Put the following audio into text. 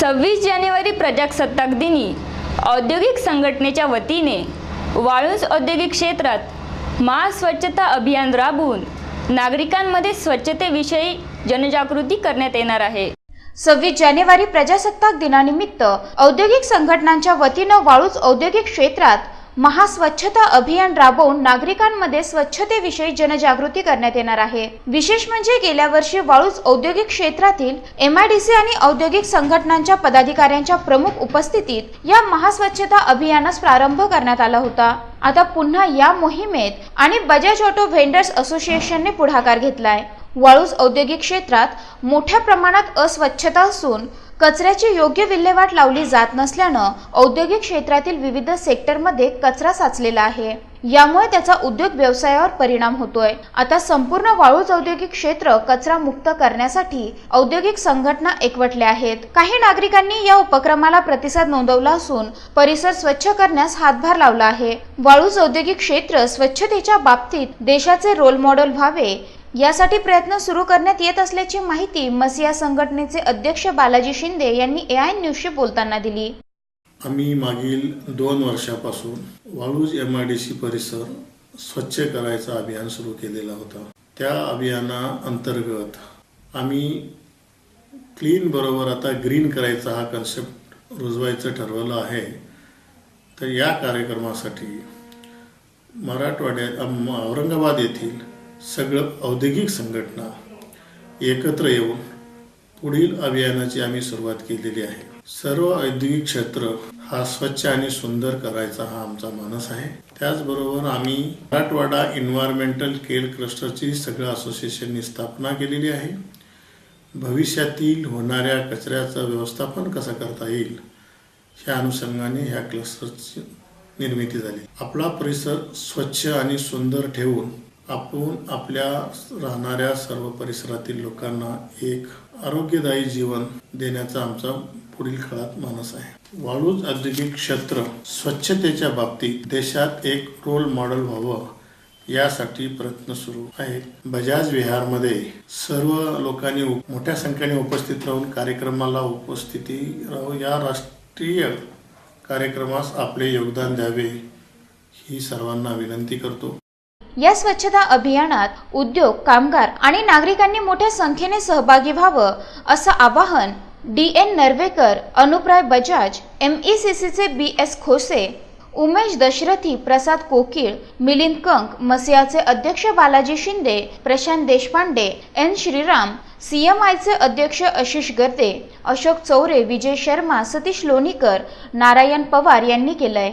सव्वीस जानेवारी प्रजासत्ताक दिनी औद्योगिक संघटनेच्या वतीने वाळूंज औद्योगिक क्षेत्रात महास्वच्छता अभियान राबवून नागरिकांमध्ये स्वच्छतेविषयी जनजागृती करण्यात येणार आहे. सव्वीस जानेवारी प्रजासत्ताक दिनानिमित्त औद्योगिक संघटनांच्या वतीनं वाळूज औद्योगिक क्षेत्रात महास्वच्छता अभियान राबवून नागरिकांमध्ये स्वच्छतेविषयी जनजागृती करण्यात येणार आहे. विशेष म्हणजे गेल्या वर्षी वाळूज औद्योगिक क्षेत्रातील एमआयडीसी आणि औद्योगिक संघटनांच्या पदाधिकाऱ्यांच्या प्रमुख उपस्थितीत या महास्वच्छता अभियानास प्रारंभ करण्यात आला होता. आता पुन्हा या मोहिमेत आणि बजाज ऑटो व्हेंडर्स असोसिएशनने पुढाकार घेतलाय. वाळूज औद्योगिक क्षेत्रात मोठ्या प्रमाणात अस्वच्छता असून कचऱ्याची योग्य विल्हेवाट लावली जात नसल्यानं औद्योगिक क्षेत्रातील विविध सेक्टरमध्ये कचरा साचलेला आहे. यामुळे त्याचा उद्योग व्यवसायावर परिणाम होतोय. आता संपूर्ण वाळूज औद्योगिक क्षेत्र कचरा मुक्त करण्यासाठी औद्योगिक संघटना एकवटल्या आहेत. काही नागरिकांनी या उपक्रमाला प्रतिसाद नोंदवला असून परिसर स्वच्छ करण्यास हातभार लावला आहे. वाळूज औद्योगिक क्षेत्र स्वच्छतेच्या बाबतीत देशाचे रोल मॉडेल व्हावे यासाठी प्रयत्न सुरू करण्यात येत असल्याची माहिती मसिया संघटनेचे अध्यक्ष बालाजी शिंदे यांनी ए आय न्यूजशी बोलताना दिली. आम्ही मागील दोन वर्षापासून Waluj M I D C परिसर स्वच्छ करायचं अभियान सुरू केलेला होता. त्या अभियाना अंतर्गत आम्ही क्लीन बरोबर आता ग्रीन करायचा हा कन्सेप्ट रुजवायचं ठरवलं आहे. तर या कार्यक्रमासाठी मराठवाड्यात औरंगाबाद येथील सगळं औद्योगिक संघटना एकत्र येऊन पुढील अभियानाची आम्ही सुरुवात केलेली आहे. सर्व औद्योगिक क्षेत्र हा स्वच्छ आणि सुंदर करायचा हा आमचा मानस आहे. त्याचबरोबर आम्ही मराठवाडा इन्व्हायरमेंटल केअर क्लस्टरची सगळं असोसिएशननी स्थापना केलेली आहे. भविष्यातील होणाऱ्या कचऱ्याचं व्यवस्थापन कसं करता येईल ह्या अनुषंगाने ह्या क्लस्टरची निर्मिती झाली. आपला परिसर स्वच्छ आणि सुंदर ठेवून आपण आपल्या राहणाऱ्या सर्व परिसरातील लोकांना एक आरोग्यदायी जीवन देण्याचा आमचा पुढील काळात मानस आहे. वाळूज औद्योगिक क्षेत्र स्वच्छतेच्या बाबतीत देशात एक रोल मॉडेल व्हावं यासाठी प्रयत्न सुरू आहेत. बजाज विहारमध्ये सर्व लोकांनी मोठ्या संख्येने उपस्थित राहून कार्यक्रमाला उपस्थिती राहू या राष्ट्रीय कार्यक्रमास आपले योगदान द्यावे ही सर्वांना विनंती करतो. या स्वच्छता अभियानात उद्योग कामगार आणि नागरिकांनी मोठ्या संख्येने सहभागी व्हावं असं आवाहन डी एन नर्वेकर अनुप्राय बजाज एम ई सी सीचे बी एस खोसे उमेश दशरथी प्रसाद कोकीळ मिलिंद कंक मसियाचे अध्यक्ष Balaji Shinde Prashant Deshpande N Shriram C M आयचे अध्यक्ष आशिष गर्दे अशोक चौरे विजय शर्मा सतीश लोणीकर नारायण पवार यांनी केलंय.